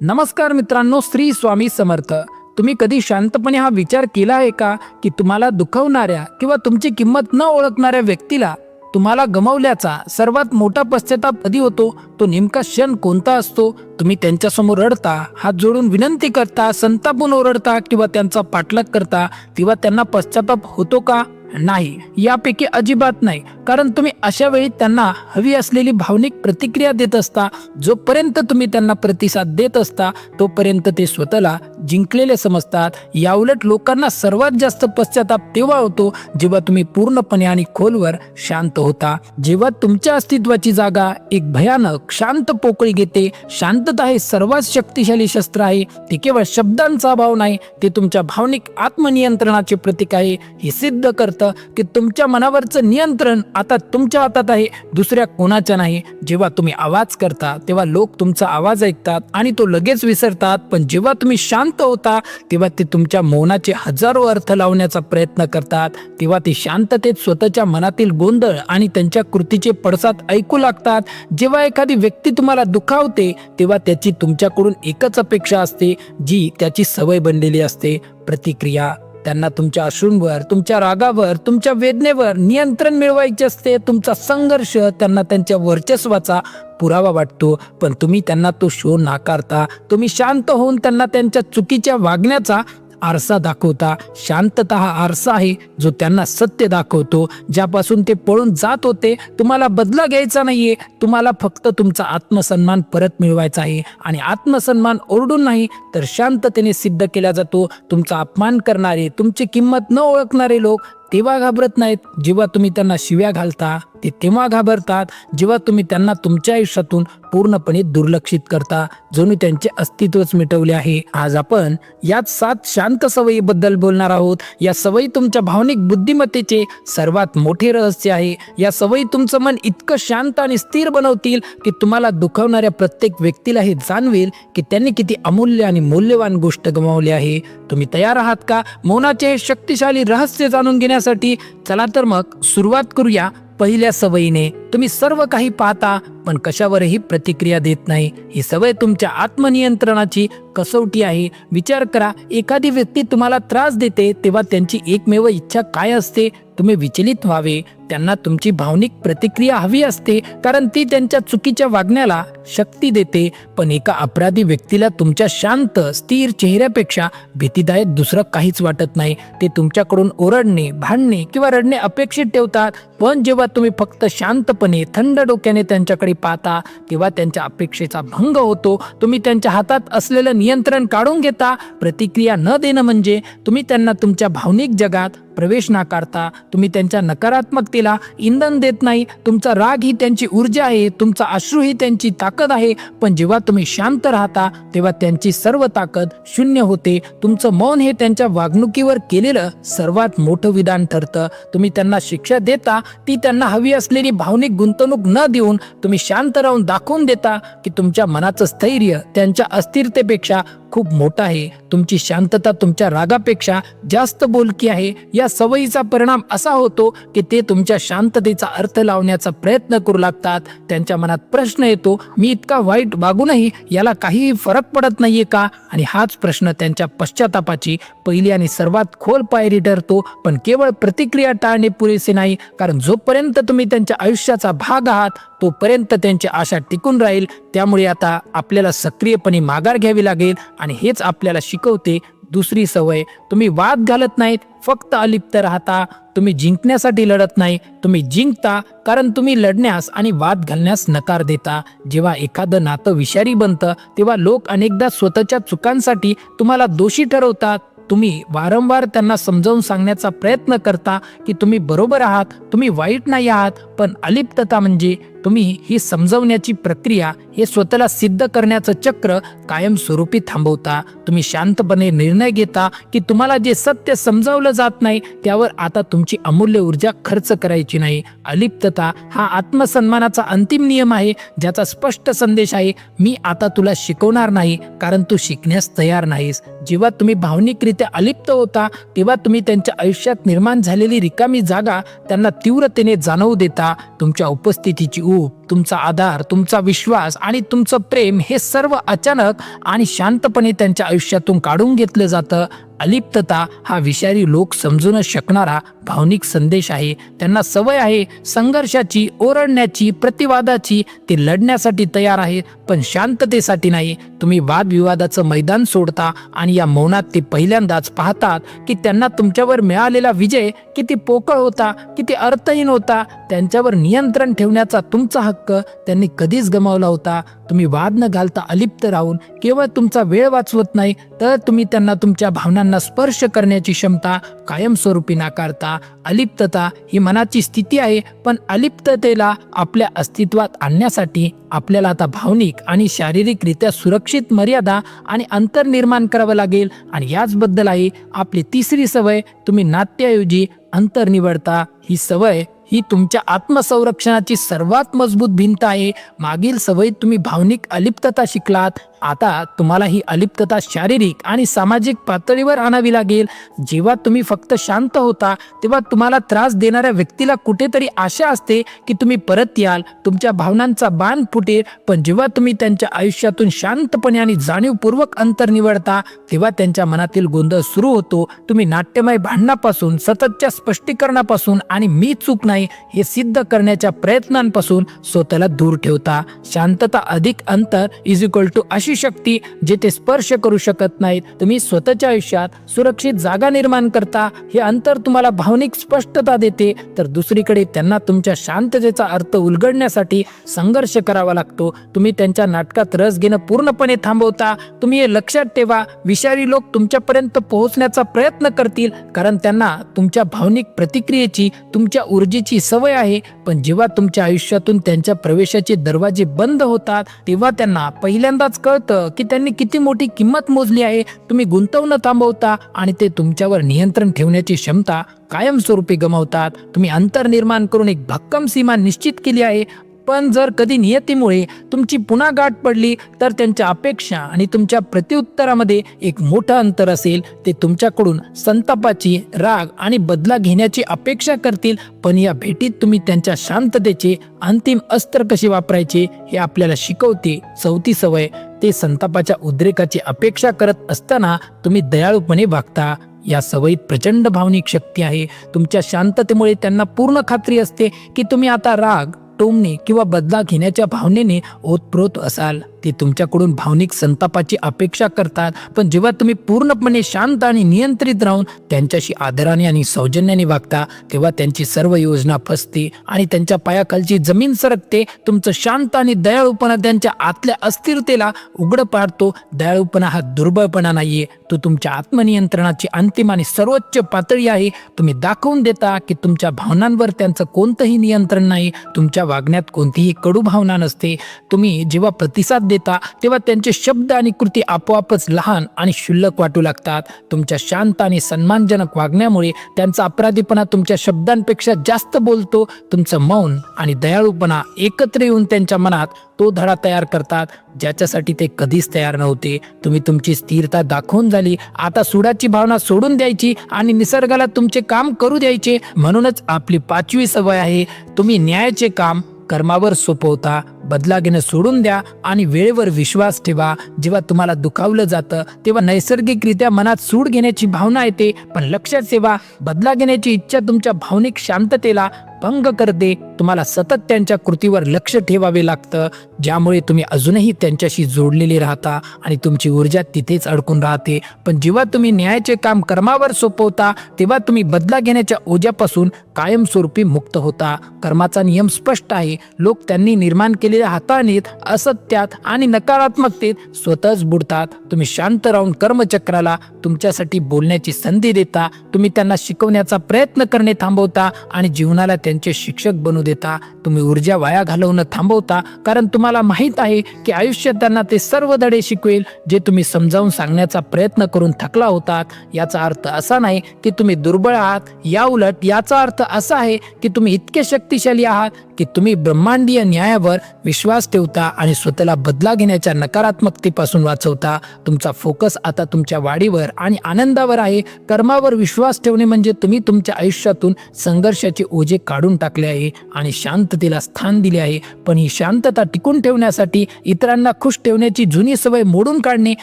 नमस्कार मित्रांनो श्री स्वामी समर्थ. तुम्ही कधी शांतपणे हा विचार केला आहे का? की तुम्हाला दुखवणाऱ्या किंवा तुमची किंमत न ओळखणाऱ्या व्यक्तीला तुम्हाला गमवल्याचा सर्वात मोठा पश्चाताप कधी होतो? तो नेमका क्षण कोणता असतो? तुम्ही त्यांच्यासमोर रडता हात जोडून विनंती करता संतापून ओरडता किंवा त्यांचा पाठलाग करता किंवा त्यांना पश्चाताप होतो का? नाही यापैकी अजिबात नाही. कारण तुम्ही अशा वेळी त्यांना हवी असलेली भावनिक प्रतिक्रिया देत असता जोपर्यंत तुम्ही त्यांना प्रतिसाद देत असता तोपर्यंत ते स्वतःला जिंकलेले समजतात. याउलट लोकांना सर्वात जास्त पश्चाताप तेव्हा होतो जेव्हा तुम्ही पूर्णपणे आणि खोलवर शांत होता. जेव्हा तुमच्या अस्तित्वाची जागा एक भयानक शांत पोकळी घेते शांतता हे सर्वात शक्तिशाली शस्त्र आहे ते केवळ शब्दांचा अभाव नाही ते तुमच्या भावनिक आत्मनियंत्रणाचे प्रतीक आहे हे सिद्ध करते. की तुमच्या मनावरचं नियंत्रण आता तुमच्या हातात आहे दुसऱ्या कोणाच्या नाही. जेव्हा तुम्ही आवाज करता तेव्हा लोक तुमचा आवाज ऐकतात आणि तो लगेच विसरतात. पण जेव्हा तुम्ही शांत होता तेव्हा ते तुमच्या मौनाचे हजारो अर्थ लावण्याचा प्रयत्न करतात. तेव्हा ते शांततेत स्वतःच्या मनातील गोंधळ आणि त्यांच्या कृतीचे पडसाद ऐकू लागतात. जेव्हा एखादी व्यक्ती तुम्हाला दुखावते तेव्हा त्याची तुमच्याकडून एकच अपेक्षा असते जी त्याची सवय बनलेली असते प्रतिक्रिया. त्यांना तुमच्या अश्रूंवर तुमच्या रागावर तुमच्या वेदनेवर नियंत्रण मिळवायचे असते. तुमचा संघर्ष त्यांना त्यांच्या वर्चस्वाचा पुरावा वाटतो. पण तुम्ही त्यांना तो शो नाकारता. तुम्ही शांत होऊन त्यांना त्यांच्या चुकीच्या वागण्याचा आरसा दाखवता शांतता हा आरसा आहे जो त्यांना सत्य दाखवतो. ज्यापासून ते पळून जात होते तुम्हाला बदला घ्यायचा नाहीये. तुम्हाला फक्त तुमचा आत्मसन्मान परत मिळवायचा आहे. आणि आत्मसन्मान ओरडून नाही तर शांततेने सिद्ध केला जातो. तुमचा अपमान करणारे तुमची किंमत न ओळखणारे लोक तेव्हा घाबरत नाहीत जेव्हा तुम्ही त्यांना शिव्या घालता. ते तेव्हा घाबरतात जेव्हा तुम्ही त्यांना तुमच्या आयुष्यातून पूर्णपणे दुर्लक्षित करता. जणू त्यांचे अस्तित्वच मिटवले आहे. आज आपण यात सात शांत सवयीबद्दल बोलणार आहोत. या सवयी तुमच्या भावनिक बुद्धिमत्तेचे सर्वात मोठे रहस्य आहे. या सवयी तुमचं मन इतकं शांत आणि स्थिर बनवतील की तुम्हाला दुखवणाऱ्या प्रत्येक व्यक्तीला हे जाणवेल की त्यांनी किती अमूल्य आणि मूल्यवान गोष्ट गमावली आहे. तुम्ही तयार आहात का? मौनाचे हे शक्तिशाली रहस्य जाणून घेण्यासाठी चला तर मग सुरुवात करूया पहिल्या सवयीने तुम्ही सर्व काही पाहता पण कशावरही प्रतिक्रिया देत नाही. ही सवय तुमच्या आत्मनियंत्रणाची कसोटी आहे. विचार करा एखादी व्यक्ती तुम्हाला त्रास देते तेव्हा त्यांची एकमेव इच्छा काय असते? तुम्ही विचलित व्हावे. त्यांना तुमची भावनिक प्रतिक्रिया हवी असते कारण ती त्यांच्या चुकीच्या वागण्याला शक्ती देते. पण एका अपराधी व्यक्तीला तुमच्या शांत स्थिर चेहऱ्यापेक्षा भीतीदायक दुसरं काहीच वाटत नाही. ते तुमच्याकडून ओरडणे भांडणे किंवा रडणे अपेक्षित ठेवतात. पण जेव्हा तुम्ही फक्त शांतपणे थंड डोक्याने त्यांच्याकडे पाहता तेव्हा त्यांच्या अपेक्षेचा भंग होतो. तुम्ही त्यांच्या हातात असलेलं नियंत्रण काढून घेता. प्रतिक्रिया न देणं म्हणजे तुम्ही त्यांना तुमच्या भावनिक जगात प्रवेश नाकारता तुम्ही त्यांच्या नकारात्मकतेला इंधन देत नाही. तुमचा राग ही त्यांची ऊर्जा आहे तुमचा अश्रू ही त्यांची ताकद आहे. पण जेव्हा तुम्ही शांत राहता तेव्हा त्यांची सर्व ताकद शून्य होते. तुमचं मौन हे त्यांच्या वागणुकीवर केलेलं सर्वात मोठं विधान ठरतं. तुम्ही त्यांना शिक्षा देता ती त्यांना हवी असलेली भावनिक गुंतवणूक न देऊन तुम्ही शांत राहून दाखवून देता की तुमच्या मनाचं स्थैर्य त्यांच्या अस्थिरतेपेक्षा खूप मोठा आहे. तुमची शांतता तुमच्या रागापेक्षा जास्त बोलकी आहे. या सवयीचा परिणाम असा होतो की ते तुमच्या शांततेचा अर्थ लावण्याचा प्रयत्न करू लागतात. त्यांच्या मनात प्रश्न येतो मी इतका वाईट वागूनही याला काहीही फरक पडत नाहीये का? आणि हाच प्रश्न त्यांच्या पश्चातापाची पहिली आणि सर्वात खोल पायरी ठरतो. पण केवळ प्रतिक्रिया टाळणे पुरेसे नाही कारण जोपर्यंत तुम्ही त्यांच्या आयुष्याचा भाग आहात तोपर्यंत त्यांची आशा टिकून राहील. त्यामुळे आता आपल्याला सक्रियपणे माघार घ्यावी लागेल आणि हेच आपल्याला शिकवते दुसरी सवय तुम्ही वाद घालत नाहीत फक्त अलिप्त राहता. तुम्ही जिंकण्यासाठी लढत नाही तुम्ही जिंकता कारण तुम्ही लढण्यास आणि वाद घालण्यास नकार देता. जेव्हा एखादं नातं विषारी बनतं तेव्हा लोक अनेकदा स्वतःच्या चुकांसाठी तुम्हाला दोषी ठरवतात. तुम्ही वारंवार त्यांना समजावून सांगण्याचा प्रयत्न करता की तुम्ही बरोबर आहात तुम्ही वाईट नाही आहात पण अलिप्तता म्हणजे तुम्ही ही समजवण्याची प्रक्रिया हे स्वतःला सिद्ध करण्याचं चक्र कायमस्वरूपी थांबवता. तुम्ही शांतपणे निर्णय घेता की तुम्हाला जे सत्य समजावलं जात नाही त्यावर आता तुमची अमूल्य ऊर्जा खर्च करायची नाही. अलिप्तता हा आत्मसन्मानाचा अंतिम नियम आहे ज्याचा स्पष्ट संदेश आहे मी आता तुला शिकवणार नाही कारण तू शिकण्यास तयार नाहीस. जेव्हा तुम्ही भावनिकरित्या अलिप्त होता तेव्हा तुम्ही त्यांच्या आयुष्यात निर्माण झालेली रिकामी जागा त्यांना तीव्रतेने जाणवू देता तुमच्या उपस्थितीची ऊब. तुमचा आधार तुमचा विश्वास आणि तुमचं प्रेम हे सर्व अचानक आणि शांतपणे त्यांच्या आयुष्यातून काढून घेतलं जातं. अलिप्तता हा विषारी लोक समजूनच शकणारा भावनिक संदेश आहे. त्यांना सवय आहे संघर्षाची ओरडण्याची प्रतिवादाची. ते लढण्यासाठी तयार आहे पण शांततेसाठी नाही. तुम्ही वादविवादाचं मैदान सोडता आणि या मौनात ते पहिल्यांदाच पाहतात की त्यांना तुमच्यावर मिळालेला विजय किती पोकळ होता किती अर्थहीन होता. त्यांच्यावर नियंत्रण ठेवण्याचा तुमचा हक्क त्यांनी कधीच गमावला होता. तुम्ही वाद न घालता अलिप्त राहून केवळ तुमचा वेळ वाचवत नाही तर तुम्ही त्यांना तुमच्या भावनांना स्पर्श करण्याची क्षमता कायमस्वरूपी नाकारता. अलिप्तता ही मनाची स्थिती आहे पण अलिप्ततेला आपल्या अस्तित्वात आणण्यासाठी आपल्याला आता भावनिक आणि शारीरिकरित्या सुरक्षित मर्यादा आणि अंतर निर्माण करावं लागेल. आणि याचबद्दल आहे आपली तिसरी सवय तुम्ही नाट्याऐवजी अंतर निवडता. ही सवय ही तुमच्या आत्मसंरक्षणाची सर्वात मजबूत भिंत आहे. मागील सवयीत तुम्ही भावनिक अलिप्तता शिकलात. आता तुम्हाला ही अलिप्तता शारीरिक आणि सामाजिक पातळीवर आणावी लागेल. जेव्हा तुम्ही फक्त शांत होता तेव्हा तुम्हाला त्रास देणाऱ्या व्यक्तीला कुठेतरी आशा असते की तुम्ही परत याल तुमच्या भावनांचा बाण फुटेल. पण जेव्हा तुम्ही त्यांच्या आयुष्यातून शांतपणे आणि जाणीवपूर्वक अंतर निवडता तेव्हा त्यांच्या मनातील गोंधळ सुरू होतो. तुम्ही नाट्यमय भांडणापासून सततच्या स्पष्टीकरणापासून आणि मी चूक नाही हे सिद्ध करण्याच्या प्रयत्नांपासून स्वतःला दूर ठेवता. शांतता अधिक अंतर इज इक्वल टू अशी शक्ती जिथे स्पर्श करू शकत नाहीत. तुम्ही स्वतःच्या आयुष्यात सुरक्षित जागा निर्माण करता हे अंतर तुम्हाला भावनिक स्पष्टता देते. तर दुसरीकडे त्यांना तुमच्या शांततेचा अर्थ उलगडण्यासाठी संघर्ष करावा लागतो. तुम्ही त्यांच्या नाटकात रस घेणं पूर्णपणे थांबवता. तुम्ही हे लक्षात ठेवा विषारी लोक तुमच्यापर्यंत पोहोचण्याचा प्रयत्न करतील कारण त्यांना तुमच्या भावनिक प्रतिक्रियेची तुमच्या ऊर्जेची सवय आहे. पण जेव्हा तुमच्या आयुष्यातून त्यांच्या प्रवेशाचे दरवाजे बंद होतात तेव्हा त्यांना पहिल्यांदाच कळतं की त्यांनी किती मोठी किंमत मोजली आहे. तुम्ही गुंतवणं थांबवता आणि ते तुमच्यावर नियंत्रण ठेवण्याची क्षमता कायमस्वरूपी गमावतात. तुम्ही अंतर निर्माण करून एक भक्कम सीमा निश्चित केली आहे. पण जर कधी नियतीमुळे तुमची पुन्हा गाठ पडली तर त्यांच्या अपेक्षा आणि तुमच्या प्रत्युत्तरामध्ये एक मोठं अंतर असेल. ते तुमच्याकडून संतापाची राग आणि बदला घेण्याची अपेक्षा करतील. पण या भेटीत तुम्ही त्यांच्या शांततेचे अंतिम अस्त्र कसे वापरायचे हे आपल्याला शिकवते चौथी सवय. ते संतापाच्या उद्रेकाची अपेक्षा करत असताना तुम्ही दयाळूपणे वागता. या सवयीत प्रचंड भावनिक शक्ती आहे. तुमच्या शांततेमुळे त्यांना पूर्ण खात्री असते की तुम्ही आता राग टोमणे किंवा बदला घेण्याच्या भावनेने ओतप्रोत असाल. ते तुमच्याकडून भावनिक संतापाची अपेक्षा करतात. पण जेव्हा तुम्ही पूर्णपणे शांत आणि नियंत्रित राहून त्यांच्याशी आदराने आणि सौजन्याने वागता तेव्हा त्यांची सर्व योजना फसते आणि त्यांच्या पायाखालची जमीन सरकते. तुमचं शांत आणि दयाळूपणा त्यांच्या आतल्या अस्थिरतेला उघड पाडतो. दयाळूपणा हा दुर्बळपणा नाहीये. तो तुमच्या आत्मनियंत्रणाची अंतिम आणि सर्वोच्च पातळी आहे. तुम्ही दाखवून देता की तुमच्या भावनांवर त्यांचं कोणतंही नियंत्रण नाही. तुमच्या वागण्यात कोणतीही कडू भावना नसते. तुम्ही जेव्हा प्रतिसाद देता तेव्हा त्यांचे शब्द आणि कृती आपोआपच लहान आणि क्षुल्लक वाटू लागतात. तुमच्या शांत आणि सन्मानजनक वागण्यामुळे त्यांचा अपराधीपणा तुमच्या शब्दांपेक्षा जास्त बोलतो तुमचं मौन आणि दयाळूपणा एकत्र येऊन त्यांच्या मनात तो धडा तयार करतात ज्याच्यासाठी ते कधीच तयार नव्हते. तुम्ही तुमची स्थिरता दाखवून झाली आता सुडाची भावना सोडून द्यायची आणि निसर्गाला तुमचे काम करू द्यायचे म्हणूनच आपली पाचवी सवय आहे तुम्ही न्यायाचे काम कर्मावर सोपवता. बदला घेणं सोडून द्या आणि वेळेवर विश्वास ठेवा. जेव्हा तुम्हाला दुखावलं जातं तेव्हा नैसर्गिकरित्या मनात सूड घेण्याची भावना येते. पण लक्षात ठेवा बदला घेण्याची इच्छा तुमच्या भावनिक शांततेला भंग करते. तुम्हाला सतत त्यांच्या कृतीवर लक्ष ठेवावे लागतं ज्यामुळे तुम्ही अजूनही त्यांच्याशी जोडलेले राहता आणि तुमची ऊर्जा तिथेच अडकून राहते. पण जेव्हा तुम्ही न्यायाचे काम कर्मावर सोपवता तेव्हा तुम्ही बदला घेण्याच्या ओझ्यापासून कायमस्वरूपी मुक्त होता. कर्माचा नियम स्पष्ट आहे. लोक त्यांनी निर्माण केलेल्या हाताळणीत असत्यात आणि नकारात्मकतेत स्वतःच बुडतात. तुम्ही शांत राहून कर्मचक्राला तुमच्यासाठी बोलण्याची संधी देता. तुम्ही त्यांना शिकवण्याचा प्रयत्न करणे थांबवता आणि जीवनाला त्यांचे शिक्षक बनू देता. तुम्ही ऊर्जा वाया घालवणं थांबवता कारण तुम्हाला माहीत आहे की आयुष्य त्यांना ते सर्व धडे शिकवेल जे तुम्ही समजावून सांगण्याचा प्रयत्न करून थकला होतात. याचा अर्थ असा नाही की तुम्ही दुर्बळ आहात. या उलट याचा अर्थ असा आहे की तुम्ही इतके शक्तिशाली आहात की तुम्ही ब्रह्मांडीय न्यायावर विश्वास ठेवता आणि स्वतःला बदला घेण्याच्या नकारात्मकतेपासून वाचवता. तुमचा फोकस आता तुमच्या वाढीवर आणि आनंदावर आहे. कर्मावर विश्वास ठेवणे म्हणजे तुम्ही तुमच्या आयुष्यातून संघर्षाचे ओझे काढून टाकले आहे आणि शांततेला स्थान दिले आहे. पण ही शांतता टिकून ठेवण्यासाठी इतरांना खुश ठेवण्याची जुनी सवय मोडून काढणे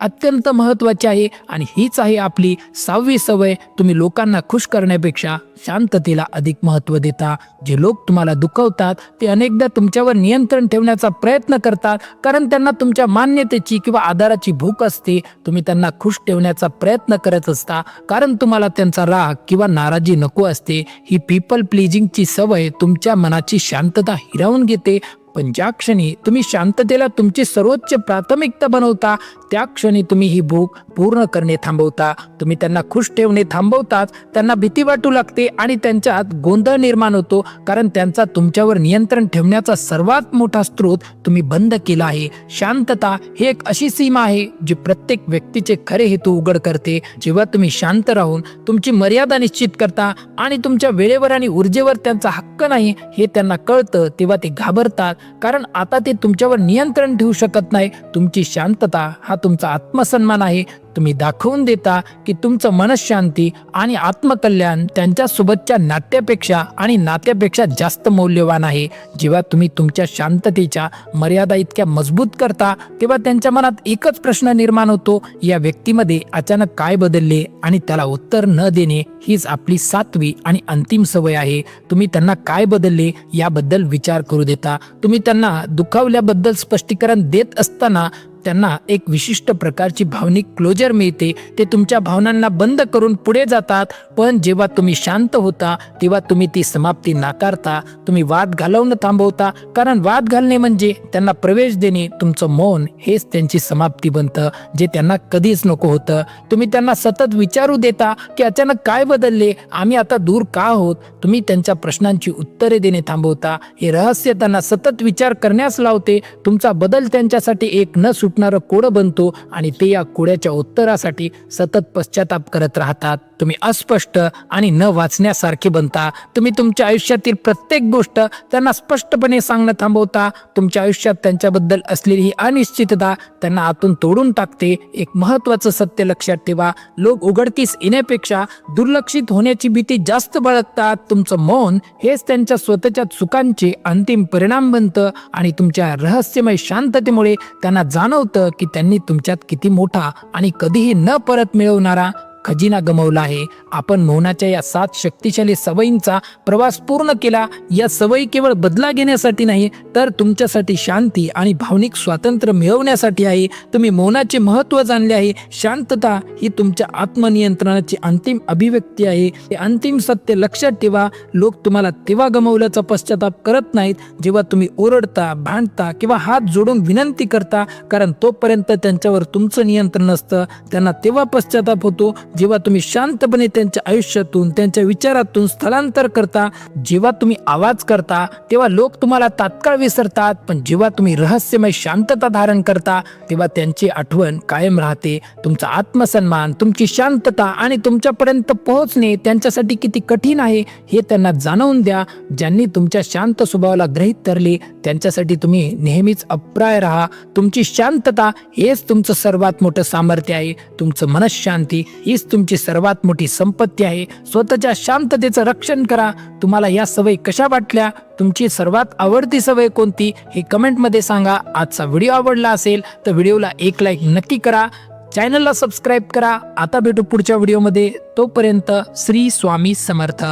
अत्यंत महत्त्वाचे आहे. आणि हीच आहे आपली सहावी सवय. तुम्ही लोकांना खुश करण्यापेक्षा शांततेला अधिक महत्त्व देता. जे लोक तुम्हाला दुखवतात ते अनेकदा तुमच्यावर नियंत्रण ठेवण्याचा प्रयत्न करतात कारण त्यांना तुमच्या मान्यतेची किंवा आधाराची भूक असते. तुम्ही त्यांना खुश ठेवण्याचा प्रयत्न करत असता कारण तुम्हाला त्यांचा राग किंवा नाराजी नको असते. ही पीपल प्लीजिंगची सवय तुमच्या मनाची शांतता हिरावून घेते पण ज्या क्षणी तुम्ही शांततेला तुमची सर्वोच्च प्राथमिकता बनवता त्या क्षणी तुम्ही ही भूक पूर्ण करणे थांबवता. तुम्ही त्यांना खुश ठेवणे थांबवतात त्यांना भीती वाटू लागते आणि त्यांच्यात गोंधळ निर्माण होतो कारण त्यांचा तुमच्यावर नियंत्रण ठेवण्याचा सर्वात मोठा स्रोत तुम्ही बंद केला आहे. शांतता ही एक अशी सीमा आहे जी प्रत्येक व्यक्तीचे खरे हेतू उघड करते. जेव्हा तुम्ही शांत राहून तुमची मर्यादा निश्चित करता आणि तुमच्या वेळेवर आणि ऊर्जेवर त्यांचा हक्क नाही हे त्यांना कळतं तेव्हा ते घाबरतात. कारण आता ते तुमच्यावर नियंत्रण ठेवू शकत नाही. तुमची शांतता हा तुमचा आत्मसन्मान आहे. तुम्ही दाखवून देता की तुमचं मनशांती आणि आत्मकल्याण त्यांच्यासोबतच्या नाट्यापेक्षा आणि नात्यापेक्षा जास्त मौल्यवान आहे. जेव्हा तुम्ही तुमच्या शांततेच्या मर्यादा इतक्या मजबूत करता तेव्हा त्यांच्या मनात एकच प्रश्न निर्माण होतो या व्यक्तीमध्ये अचानक काय बदलले आणि त्याला उत्तर न देणे हीच आपली सातवी आणि अंतिम सवय आहे. तुम्ही त्यांना काय बदलले याबद्दल विचार करू देता. तुम्ही त्यांना दुखावल्याबद्दल स्पष्टीकरण देत असताना त्यांना एक विशिष्ट प्रकारची भावनिक क्लोजर मिळते. ते तुमच्या भावनांना बंद करून पुढे जातात. पण जेव्हा तुम्ही शांत होता तेव्हा तुम्ही ती समाप्ती नाकारता. तुम्ही वाद घालवणं थांबवता. कारण वाद घालणे म्हणजे त्यांना प्रवेश देणे तुमचं मौन हेच त्यांची समाप्ती बनतं जे त्यांना कधीच नको होतं. तुम्ही त्यांना सतत विचारू देता की अचानक काय बदलले आम्ही आता दूर का आहोत? तुम्ही त्यांच्या प्रश्नांची उत्तरे देणे थांबवता. हे रहस्य त्यांना सतत विचार करण्यास लावते. तुमचा बदल त्यांच्यासाठी एक न फुटणारं कोडं बनतो आणि ते या कोड्याच्या उत्तरासाठी सतत पश्चाताप करत राहतात. तुम्ही अस्पष्ट आणि न वाचण्यासारखे बनता. तुम्ही तुमच्या आयुष्यातील प्रत्येक गोष्ट त्यांना स्पष्टपणे सांगणं थांबवता. तुमच्या आयुष्यात त्यांच्याबद्दल असलेली ही अनिश्चितता त्यांना आतून तोडून टाकते. एक महत्वाचं सत्य लक्षात ठेवा. लोक उघडकीस येण्यापेक्षा दुर्लक्षित होण्याची भीती जास्त बाळगतात. तुमचं मौन हेच त्यांच्या स्वतःच्या चुकांचे अंतिम परिणाम बनतं आणि तुमच्या रहस्यमय शांततेमुळे त्यांना जाणवतं की त्यांनी तुमच्यात किती मोठा आणि कधीही न परत मिळवणारा खजिना गमावला आहे. आपण मौनाच्या या सात शक्तिशाली सवयींचा प्रवास पूर्ण केला. या सवयी केवळ बदला घेण्यासाठी नाही तर तुमच्यासाठी शांती आणि भावनिक स्वातंत्र्य मिळवण्यासाठी आहे. तुम्ही मौनाचे महत्त्व जाणले आहे. शांतता ही तुमच्या आत्मनियंत्रणाची अंतिम अभिव्यक्ती आहे. हे अंतिम सत्य लक्षात ठेवा. लोक तुम्हाला तेव्हा गमावल्याचा पश्चाताप करत नाहीत जेव्हा तुम्ही ओरडता भांडता किंवा हात जोडून विनंती करता कारण तोपर्यंत त्यांच्यावर तुमचं नियंत्रण असतं त्यांना तेव्हा पश्चाताप होतो जेव्हा तुम्ही शांतपणे त्यांच्या आयुष्यातून त्यांच्या विचारातून स्थलांतर करता जेव्हा तुम्ही आवाज करता तेव्हा लोक तुम्हाला तात्काळ विसरतात. पण जेव्हा तुम्ही रहस्यमय शांतता धारण करता तेव्हा त्यांची आठवण कायम राहते. तुमचा आत्मसन्मान तुमची शांतता आणि तुमच्यापर्यंत पोहोचणे त्यांच्यासाठी किती कठीण आहे हे त्यांना जाणवून द्या. ज्यांनी तुमच्या शांत स्वभावाला ग्रहित धरले त्यांच्यासाठी तुम्ही नेहमीच अप्राय राहा. तुमची शांतता हेच तुमचं सर्वात मोठं सामर्थ्य आहे. तुमचं मनशांती हीच तुमची सर्वात मोठी संपत्ती आहे. स्वतःच्या शांततेचं रक्षण करा. तुम्हाला या सवयी कशा वाटल्या? तुमची सर्वात आवडती सवय कोणती? हे कमेंटमध्ये सांगा. आजचा व्हिडिओ आवडला असेल तर व्हिडिओला एक लाईक नक्की करा. चॅनलला सबस्क्राईब करा. आता भेटू पुढच्या व्हिडिओमध्ये. तोपर्यंत श्री स्वामी समर्थ.